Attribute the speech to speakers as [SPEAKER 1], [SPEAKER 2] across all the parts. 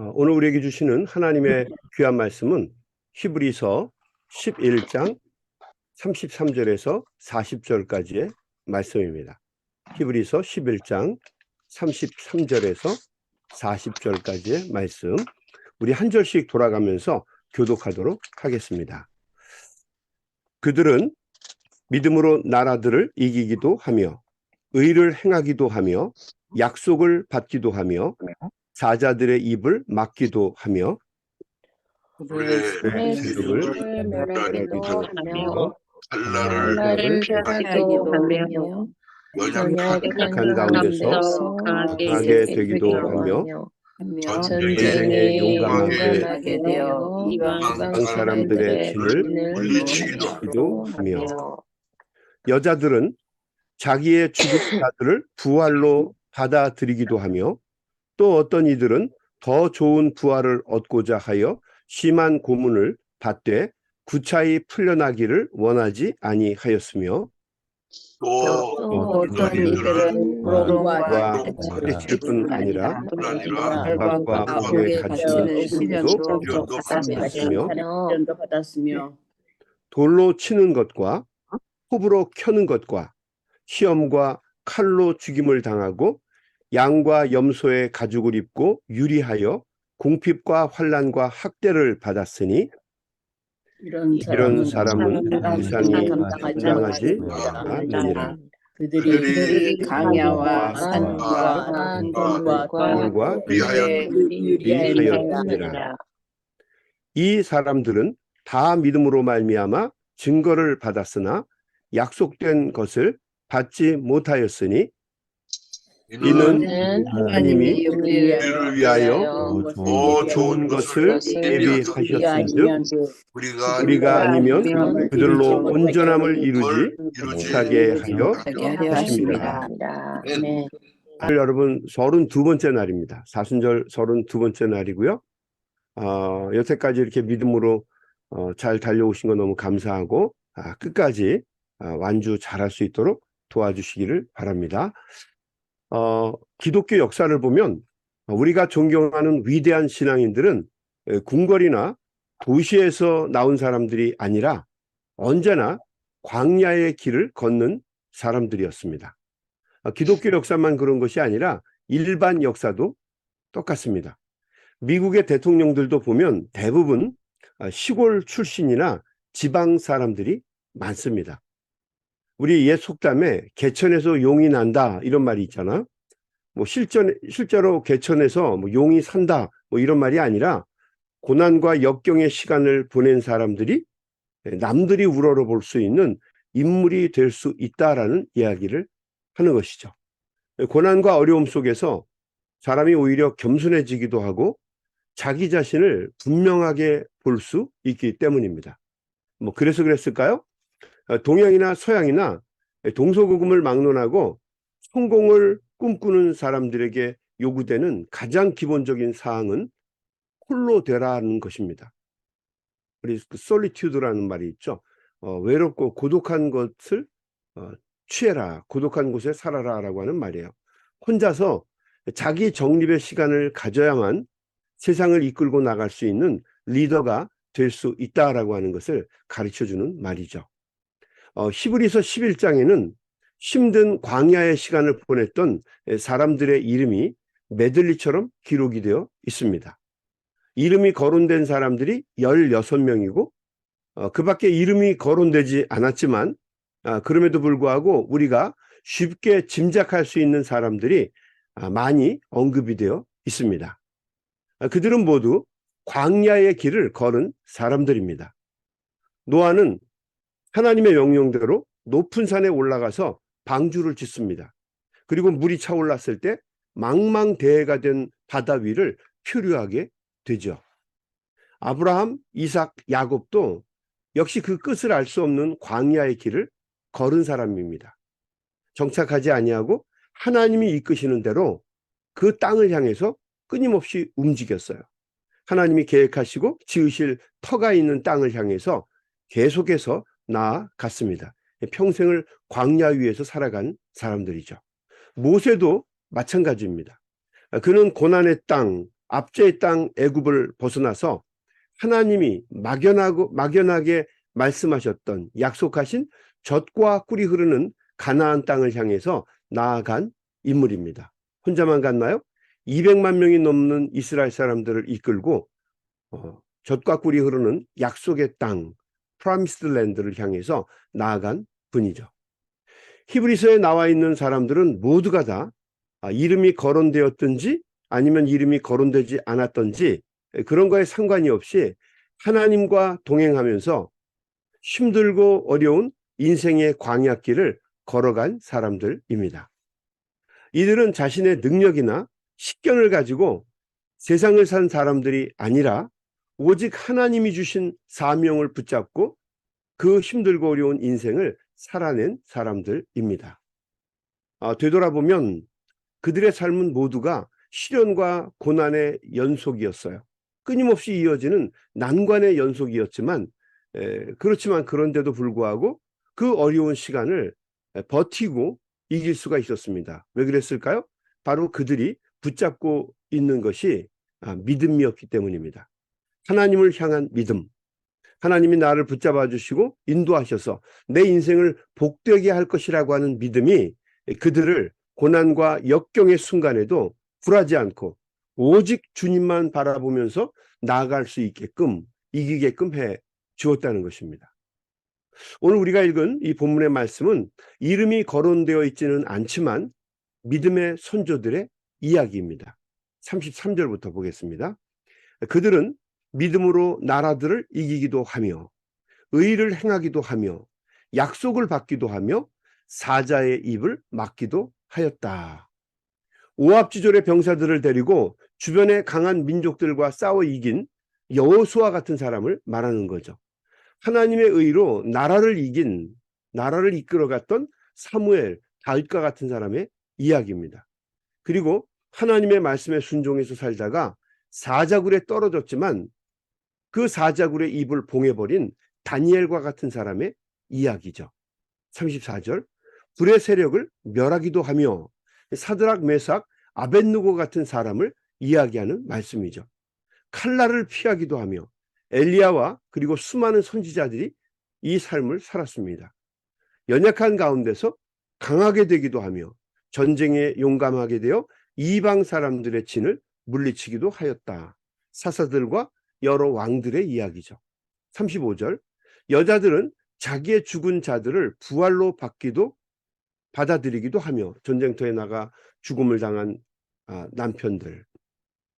[SPEAKER 1] 어, 오늘 우리에게 주시는 하나님의 귀한 말씀은 히브리서 11장 33절에서 40절까지의 말씀입니다. 히브리서 11장 33절에서 40절까지의 말씀. 우리 한 절씩 돌아가면서 교독하도록 하겠습니다. 그들은 믿음으로 나라들을 이기기도 하며 의를 행하기도 하며 약속을 받기도 하며 사자들의 입을 막기도 하며
[SPEAKER 2] 그들의
[SPEAKER 1] 세력을
[SPEAKER 2] 멸하기도 하며
[SPEAKER 3] 한나를
[SPEAKER 2] 나를 펴기도 하며
[SPEAKER 3] 연약한
[SPEAKER 1] 가운데서
[SPEAKER 3] 강하게
[SPEAKER 2] 되기도 하며
[SPEAKER 3] 전쟁에 용감하게
[SPEAKER 2] 되어
[SPEAKER 3] 이방
[SPEAKER 1] 사람들의 진을
[SPEAKER 3] 물리치기도
[SPEAKER 1] 하며 여자들은 자기의 죽은 자들을 부활로 받아들이기도 하며 또 어떤 이들은 더 좋은 부활을 얻고자 하여 심한 고문을 받되 구차히 풀려나기를 원하지 아니하였으며
[SPEAKER 2] 또또
[SPEAKER 3] 어떤
[SPEAKER 2] 어떤
[SPEAKER 3] 이들은
[SPEAKER 2] 로로와
[SPEAKER 1] 와
[SPEAKER 2] 해칠 뿐 아니라
[SPEAKER 1] 핍박과
[SPEAKER 3] 악에
[SPEAKER 1] 갇히는
[SPEAKER 3] 시련도 받았으며
[SPEAKER 1] 돌로 치는 것과 호불호 켜는 것과 시험과 칼로 죽임을 당하고 양과 염소의 가죽을 입고 유리하여 궁핍과 환란과 학대를 받았으니
[SPEAKER 4] 이런
[SPEAKER 1] 이런 사람은
[SPEAKER 4] 사람은
[SPEAKER 1] 세상이
[SPEAKER 4] 감당하지. 못하느니라. 그들이
[SPEAKER 3] 그들이
[SPEAKER 4] 강야와
[SPEAKER 2] 산과
[SPEAKER 3] 위하여
[SPEAKER 1] 위하였느니라. 이 사람들은 다 믿음으로 말미암아 증거를 받았으나 약속된 것을 받지 못하였으니 이는
[SPEAKER 2] 이는
[SPEAKER 1] 하나님이
[SPEAKER 2] 우리를
[SPEAKER 1] 위하여
[SPEAKER 3] 더
[SPEAKER 1] 좋은 것을 예비하셨은즉
[SPEAKER 3] 우리가
[SPEAKER 1] 우리가 아니면 그들로 온전함을 이루지 못하게 하여
[SPEAKER 2] 하십니다.
[SPEAKER 4] 네.
[SPEAKER 1] 오늘 여러분 서른 두 번째 날입니다. 사순절 서른 두 번째 날이고요. 어, 여태까지 이렇게 믿음으로 어, 잘 달려오신 거 너무 감사하고 아, 끝까지 아, 완주 잘할 수 있도록 도와주시기를 바랍니다. 어, 기독교 역사를 보면 우리가 존경하는 위대한 신앙인들은 에, 궁궐이나 도시에서 나온 사람들이 아니라 언제나 광야의 길을 걷는 사람들이었습니다. 아, 기독교 역사만 그런 것이 아니라 일반 역사도 똑같습니다. 미국의 대통령들도 보면 대부분 아, 시골 출신이나 지방 사람들이 많습니다. 우리 옛 속담에 개천에서 용이 난다 이런 말이 있잖아. 뭐 실전 실제로 개천에서 뭐 용이 산다 뭐 이런 말이 아니라 고난과 역경의 시간을 보낸 사람들이 남들이 우러러 볼 수 있는 인물이 될 수 있다라는 이야기를 하는 것이죠. 고난과 어려움 속에서 사람이 오히려 겸손해지기도 하고 자기 자신을 분명하게 볼 수 있기 때문입니다. 뭐 그래서 그랬을까요? 어, 동양이나 서양이나 동서고금을 막론하고 성공을 꿈꾸는 사람들에게 요구되는 가장 기본적인 사항은 홀로 되라는 것입니다. 우리 그 솔리튜드라는 말이 있죠. 어, 외롭고 고독한 것을 어, 취해라, 고독한 곳에 살아라 라고 하는 말이에요. 혼자서 자기 정립의 시간을 가져야만 세상을 이끌고 나갈 수 있는 리더가 될 수 있다라고 하는 것을 가르쳐 주는 말이죠. 어, 히브리서 11장에는 힘든 광야의 시간을 보냈던 사람들의 이름이 메들리처럼 기록이 되어 있습니다. 이름이 거론된 사람들이 16명이고 어, 그 밖에 이름이 거론되지 않았지만 아, 그럼에도 불구하고 우리가 쉽게 짐작할 수 있는 사람들이 아, 많이 언급이 되어 있습니다. 아, 그들은 모두 광야의 길을 걸은 사람들입니다. 노아는 하나님의 명령대로 높은 산에 올라가서 방주를 짓습니다. 그리고 물이 차올랐을 때 망망대해가 된 바다 위를 표류하게 되죠. 아브라함, 이삭, 야곱도 역시 그 끝을 알 수 없는 광야의 길을 걸은 사람입니다. 정착하지 아니하고 하나님이 이끄시는 대로 그 땅을 향해서 끊임없이 움직였어요. 하나님이 계획하시고 지으실 터가 있는 땅을 향해서 계속해서 나아갔습니다. 평생을 광야 위에서 살아간 사람들이죠. 모세도 마찬가지입니다. 그는 고난의 땅, 압제의 땅 애굽을 벗어나서 하나님이 막연하고 막연하게 말씀하셨던 약속하신 젖과 꿀이 흐르는 가나안 땅을 향해서 나아간 인물입니다. 혼자만 갔나요? 200만 명이 넘는 이스라엘 사람들을 이끌고 어, 젖과 꿀이 흐르는 약속의 땅 프라미스드 랜드를 향해서 나아간 분이죠. 히브리서에 나와 있는 사람들은 모두가 다 아, 이름이 거론되었든지 아니면 이름이 거론되지 않았던지 그런 거에 상관이 없이 하나님과 동행하면서 힘들고 어려운 인생의 광야길을 걸어간 사람들입니다. 이들은 자신의 능력이나 식견을 가지고 세상을 산 사람들이 아니라 오직 하나님이 주신 사명을 붙잡고 그 힘들고 어려운 인생을 살아낸 사람들입니다. 아, 되돌아보면 그들의 삶은 모두가 시련과 고난의 연속이었어요. 끊임없이 이어지는 난관의 연속이었지만 에, 그렇지만 그런데도 불구하고 그 어려운 시간을 에, 버티고 이길 수가 있었습니다. 왜 그랬을까요? 바로 그들이 붙잡고 있는 것이 아, 믿음이었기 때문입니다. 하나님을 향한 믿음. 하나님이 나를 붙잡아 주시고 인도하셔서 내 인생을 복되게 할 것이라고 하는 믿음이 그들을 고난과 역경의 순간에도 굴하지 않고 오직 주님만 바라보면서 나아갈 수 있게끔 이기게끔 해 주었다는 것입니다. 오늘 우리가 읽은 이 본문의 말씀은 이름이 거론되어 있지는 않지만 믿음의 선조들의 이야기입니다. 33절부터 보겠습니다. 그들은 믿음으로 나라들을 이기기도 하며 의를 행하기도 하며 약속을 받기도 하며 사자의 입을 막기도 하였다. 오합지졸의 병사들을 데리고 주변의 강한 민족들과 싸워 이긴 여호수아 같은 사람을 말하는 거죠. 하나님의 의로 나라를 이긴 나라를 이끌어갔던 사무엘, 다윗과 같은 사람의 이야기입니다. 그리고 하나님의 말씀에 순종해서 살다가 사자굴에 떨어졌지만 그 사자굴의 입을 봉해버린 다니엘과 같은 사람의 이야기죠. 34절 불의 세력을 멸하기도 하며 사드락 메삭 아벤누고 같은 사람을 이야기하는 말씀이죠. 칼날을 피하기도 하며 엘리야와 그리고 수많은 선지자들이 이 삶을 살았습니다. 연약한 가운데서 강하게 되기도 하며 전쟁에 용감하게 되어 이방 사람들의 진을 물리치기도 하였다. 사사들과 여러 왕들의 이야기죠. 35절 여자들은 자기의 죽은 자들을 부활로 받기도 받아들이기도 하며 전쟁터에 나가 죽음을 당한 아, 남편들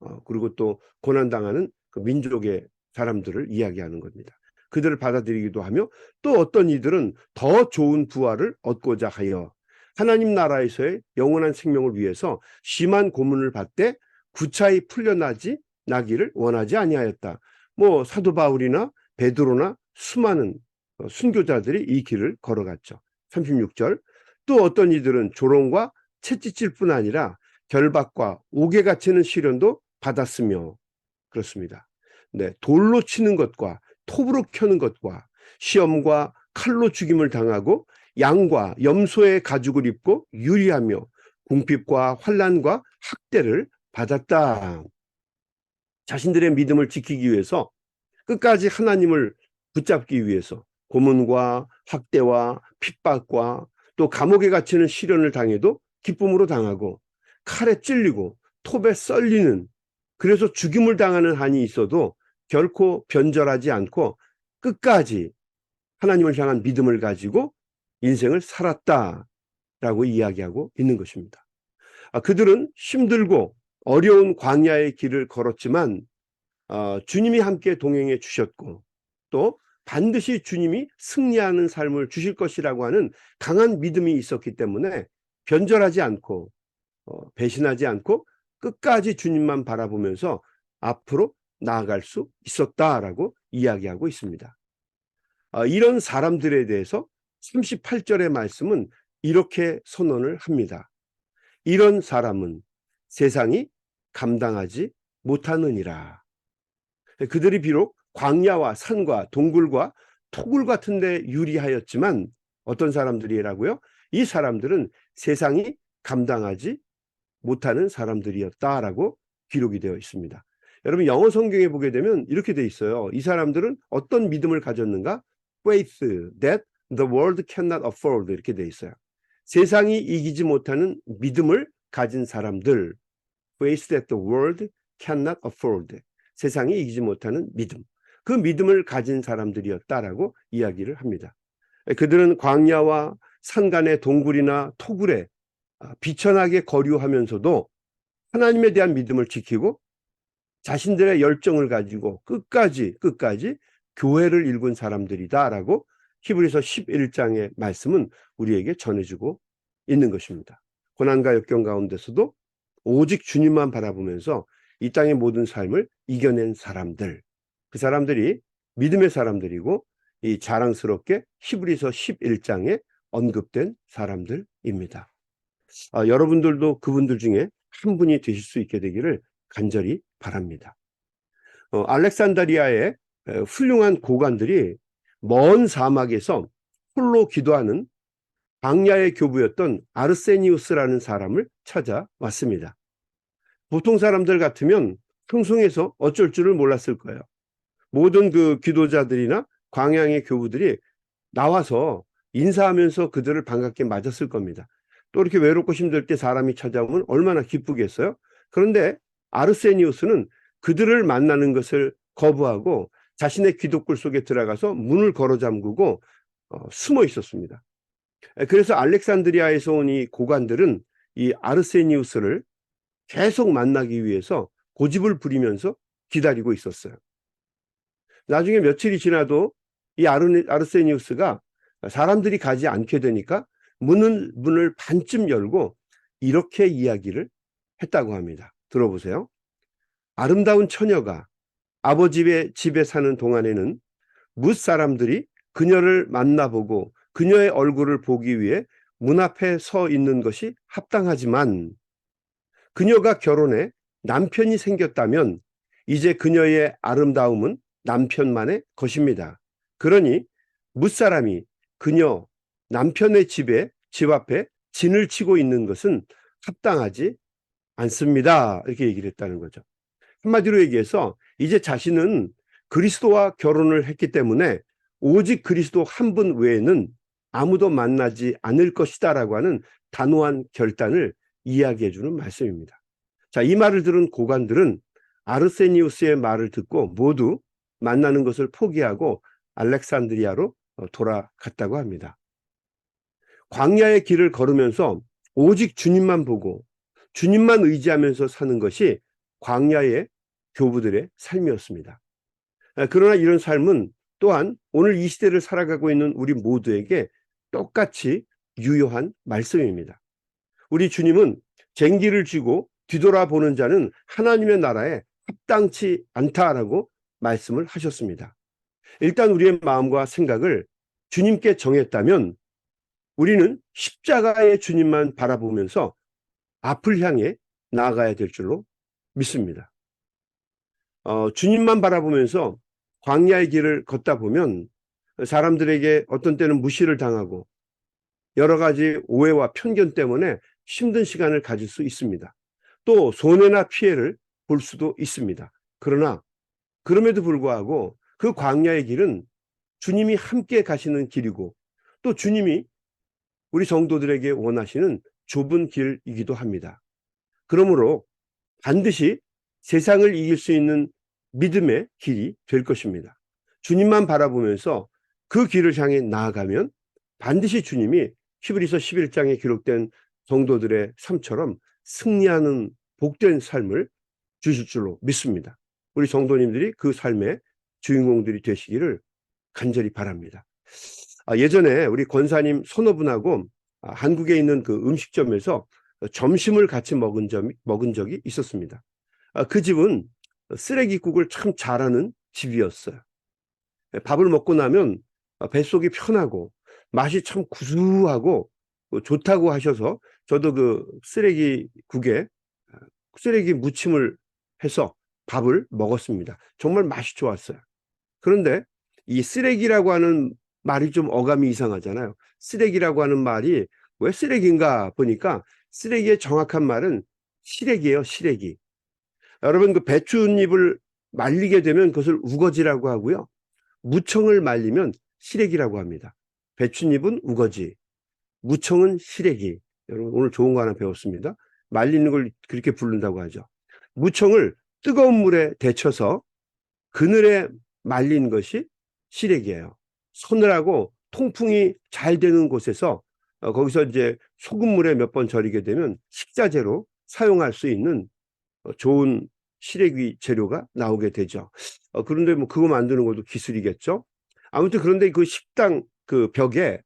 [SPEAKER 1] 어, 그리고 또 고난 당하는 그 민족의 사람들을 이야기하는 겁니다. 그들을 받아들이기도 하며 또 어떤 이들은 더 좋은 부활을 얻고자 하여 하나님 나라에서의 영원한 생명을 위해서 심한 고문을 받되 구차히 풀려나지 나기를 원하지 아니하였다. 뭐 사도 바울이나 베드로나 수많은 어, 순교자들이 이 길을 걸어갔죠. 36절 또 어떤 이들은 조롱과 채찍질 뿐 아니라 결박과 옥에 갇히는 시련도 받았으며 그렇습니다. 네, 돌로 치는 것과 톱으로 켜는 것과 시험과 칼로 죽임을 당하고 양과 염소의 가죽을 입고 유리하며 궁핍과 환란과 학대를 받았다. 자신들의 믿음을 지키기 위해서 끝까지 하나님을 붙잡기 위해서 고문과 학대와 핍박과 또 감옥에 갇히는 시련을 당해도 기쁨으로 당하고 칼에 찔리고 톱에 썰리는 그래서 죽임을 당하는 한이 있어도 결코 변절하지 않고 끝까지 하나님을 향한 믿음을 가지고 인생을 살았다라고 이야기하고 있는 것입니다. 아, 그들은 힘들고 어려운 광야의 길을 걸었지만 어, 주님이 함께 동행해 주셨고 또 반드시 주님이 승리하는 삶을 주실 것이라고 하는 강한 믿음이 있었기 때문에 변절하지 않고 어, 배신하지 않고 끝까지 주님만 바라보면서 앞으로 나아갈 수 있었다라고 이야기하고 있습니다. 아, 이런 사람들에 대해서 38절의 말씀은 이렇게 선언을 합니다. 이런 사람은 세상이 감당하지 못하느니라. 그들이 비록 광야와 산과 동굴과 토굴 같은 데 유리하였지만 어떤 사람들이라고요? 이 사람들은 세상이 감당하지 못하는 사람들이었다라고 기록이 되어 있습니다. 여러분 영어 성경에 보게 되면 이렇게 돼 있어요. 이 사람들은 어떤 믿음을 가졌는가? Faith that the world cannot afford 이렇게 돼 있어요. 세상이 이기지 못하는 믿음을 가진 사람들. Faith that the world cannot afford. 세상이 이기지 못하는 믿음. 그 믿음을 가진 사람들이었다라고 이야기를 합니다. 그들은 광야와 산간의 동굴이나 토굴에 아, 비천하게 거류하면서도 하나님에 대한 믿음을 지키고 자신들의 열정을 가지고 끝까지 끝까지 교회를 일군 사람들이다라고 히브리서 11장의 말씀은 우리에게 전해주고 있는 것입니다. 고난과 역경 가운데서도 오직 주님만 바라보면서 이 땅의 모든 삶을 이겨낸 사람들, 그 사람들이 믿음의 사람들이고 이 자랑스럽게 히브리서 11장에 언급된 사람들입니다. 아, 여러분들도 그분들 중에 한 분이 되실 수 있게 되기를 간절히 바랍니다. 어, 알렉산드리아의 에, 훌륭한 고관들이 먼 사막에서 홀로 기도하는 광야의 교부였던 아르세니우스라는 사람을 찾아왔습니다. 보통 사람들 같으면 흥숭해서 어쩔 줄을 몰랐을 거예요. 모든 그 기도자들이나 광야의 교부들이 나와서 인사하면서 그들을 반갑게 맞았을 겁니다. 또 이렇게 외롭고 힘들 때 사람이 찾아오면 얼마나 기쁘겠어요? 그런데 아르세니우스는 그들을 만나는 것을 거부하고 자신의 기독굴 속에 들어가서 문을 걸어 잠그고 어, 숨어 있었습니다. 에, 그래서 알렉산드리아에서 온 이 고관들은 이 아르세니우스를 계속 만나기 위해서 고집을 부리면서 기다리고 있었어요. 나중에 며칠이 지나도 이 아르, 아르세니우스가 사람들이 가지 않게 되니까 문을, 문을 반쯤 열고 이렇게 이야기를 했다고 합니다. 들어보세요. 아름다운 처녀가 아버지의 집에 사는 동안에는 뭇 사람들이 그녀를 만나보고 그녀의 얼굴을 보기 위해 문 앞에 서 있는 것이 합당하지만 그녀가 결혼해 남편이 생겼다면 이제 그녀의 아름다움은 남편만의 것입니다. 그러니 뭇사람이 그녀 남편의 집에 집 앞에 진을 치고 있는 것은 합당하지 않습니다. 이렇게 얘기를 했다는 거죠. 한마디로 얘기해서 이제 자신은 그리스도와 결혼을 했기 때문에 오직 그리스도 한 분 외에는 아무도 만나지 않을 것이다 라고 하는 단호한 결단을 이야기해 주는 말씀입니다. 자, 이 말을 들은 고관들은 아르세니우스의 말을 듣고 모두 만나는 것을 포기하고 알렉산드리아로 어, 돌아갔다고 합니다. 광야의 길을 걸으면서 오직 주님만 보고 주님만 의지하면서 사는 것이 광야의 교부들의 삶이었습니다. 아, 그러나 이런 삶은 또한 오늘 이 시대를 살아가고 있는 우리 모두에게 똑같이 유효한 말씀입니다. 우리 주님은 쟁기를 쥐고 뒤돌아보는 자는 하나님의 나라에 합당치 않다라고 말씀을 하셨습니다. 일단 우리의 마음과 생각을 주님께 정했다면 우리는 십자가의 주님만 바라보면서 앞을 향해 나아가야 될 줄로 믿습니다. 어, 주님만 바라보면서 광야의 길을 걷다 보면 사람들에게 어떤 때는 무시를 당하고 여러 가지 오해와 편견 때문에 힘든 시간을 가질 수 있습니다. 또 손해나 피해를 볼 수도 있습니다. 그러나 그럼에도 불구하고 그 광야의 길은 주님이 함께 가시는 길이고 또 주님이 우리 성도들에게 원하시는 좁은 길이기도 합니다. 그러므로 반드시 세상을 이길 수 있는 믿음의 길이 될 것입니다. 주님만 바라보면서 그 길을 향해 나아가면 반드시 주님이 히브리서 11장에 기록된 성도들의 삶처럼 승리하는 복된 삶을 주실 줄로 믿습니다. 우리 성도님들이 그 삶의 주인공들이 되시기를 간절히 바랍니다. 아, 예전에 우리 권사님 손오분하고 아, 한국에 있는 그 음식점에서 점심을 같이 먹은, 점, 먹은 적이 있었습니다. 아, 그 집은 쓰레기국을 참 잘하는 집이었어요. 밥을 먹고 나면 뱃속이 편하고 맛이 참 구수하고 좋다고 하셔서 저도 그 쓰레기 국에 쓰레기 무침을 해서 밥을 먹었습니다. 정말 맛이 좋았어요. 그런데 이 쓰레기라고 하는 말이 좀 어감이 이상하잖아요. 쓰레기라고 하는 말이 왜 쓰레기인가 보니까 쓰레기의 정확한 말은 시래기예요, 시래기. 여러분 그 배춧잎을 말리게 되면 그것을 우거지라고 하고요. 무청을 말리면 시래기라고 합니다. 배춧잎은 우거지, 무청은 시래기. 여러분 오늘 좋은 거 하나 배웠습니다. 말리는 걸 그렇게 부른다고 하죠. 무청을 뜨거운 물에 데쳐서 그늘에 말린 것이 시래기예요. 서늘하고 통풍이 잘 되는 곳에서 어, 거기서 이제 소금물에 몇 번 절이게 되면 식자재로 사용할 수 있는 어, 좋은 시래기 재료가 나오게 되죠. 어, 그런데 뭐 그거 만드는 것도 기술이겠죠. 아무튼 그런데 그 식당 그 벽에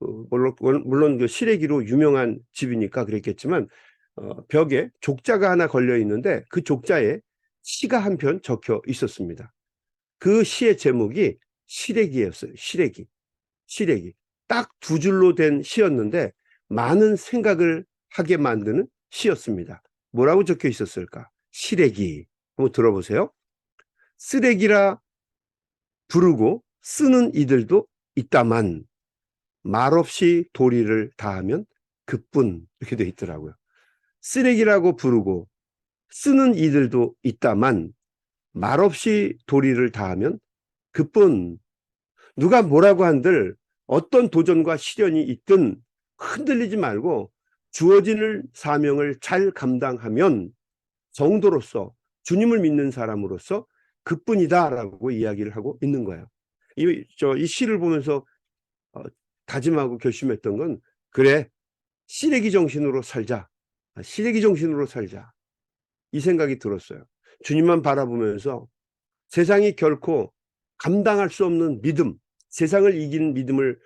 [SPEAKER 1] 어, 물론, 물론 그 시래기로 유명한 집이니까 그랬겠지만 어, 벽에 족자가 하나 걸려 있는데 그 족자에 시가 한 편 적혀 있었습니다. 그 시의 제목이 시래기였어요. 시래기. 시래기. 딱 두 줄로 된 시였는데 많은 생각을 하게 만드는 시였습니다. 뭐라고 적혀 있었을까? 시래기. 한번 들어보세요. 쓰레기라 부르고 쓰는 이들도 있다만 말없이 도리를 다하면 그뿐 이렇게 돼 있더라고요. 쓰레기라고 부르고 쓰는 이들도 있다만 말없이 도리를 다하면 그뿐 누가 뭐라고 한들 어떤 도전과 시련이 있든 흔들리지 말고 주어지는 사명을 잘 감당하면 성도로서 주님을 믿는 사람으로서 그뿐이다라고 이야기를 하고 있는 거예요. 이, 저, 이 시를 보면서 어, 다짐하고 결심했던 건 그래 시래기 정신으로 살자. 아, 시래기 정신으로 살자. 이 생각이 들었어요. 주님만 바라보면서 세상이 결코 감당할 수 없는 믿음, 세상을 이기는 믿음을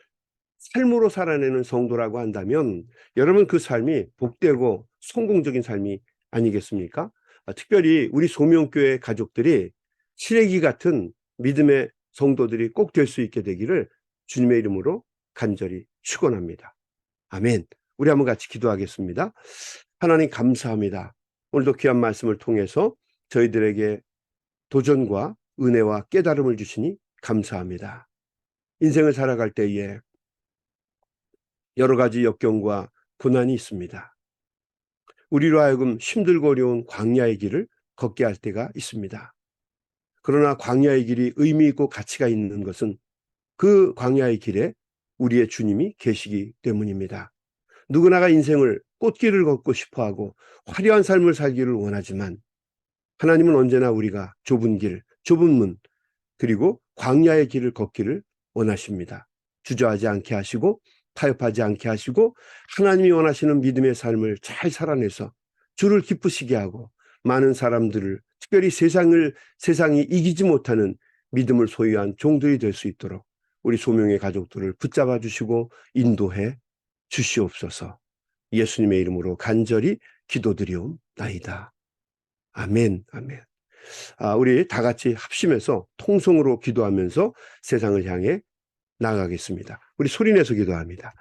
[SPEAKER 1] 삶으로 살아내는 성도라고 한다면 여러분 그 삶이 복되고 성공적인 삶이 아니겠습니까? 아, 특별히 우리 소명교회 가족들이 시래기 같은 믿음의 성도들이 꼭 될 수 있게 되기를 주님의 이름으로 간절히 축원합니다. 아멘. 우리 한번 같이 기도하겠습니다. 하나님 감사합니다. 오늘도 귀한 말씀을 통해서 저희들에게 도전과 은혜와 깨달음을 주시니 감사합니다. 인생을 살아갈 때에 여러 가지 역경과 고난이 있습니다. 우리로 하여금 힘들고 어려운 광야의 길을 걷게 할 때가 있습니다. 그러나 광야의 길이 의미 있고 가치가 있는 것은 그 광야의 길에 우리의 주님이 계시기 때문입니다. 누구나가 인생을 꽃길을 걷고 싶어 하고 화려한 삶을 살기를 원하지만 하나님은 언제나 우리가 좁은 길, 좁은 문, 그리고 광야의 길을 걷기를 원하십니다. 주저하지 않게 하시고 타협하지 않게 하시고 하나님이 원하시는 믿음의 삶을 잘 살아내서 주를 기쁘시게 하고 많은 사람들을 특별히 세상을 세상이 이기지 못하는 믿음을 소유한 종들이 될 수 있도록 우리 소명의 가족들을 붙잡아 주시고 인도해 주시옵소서. 예수님의 이름으로 간절히 기도드리옵나이다. 아멘, 아멘. 아, 우리 다 같이 합심해서 통성으로 기도하면서 세상을 향해 나가겠습니다. 우리 소리내서 기도합니다.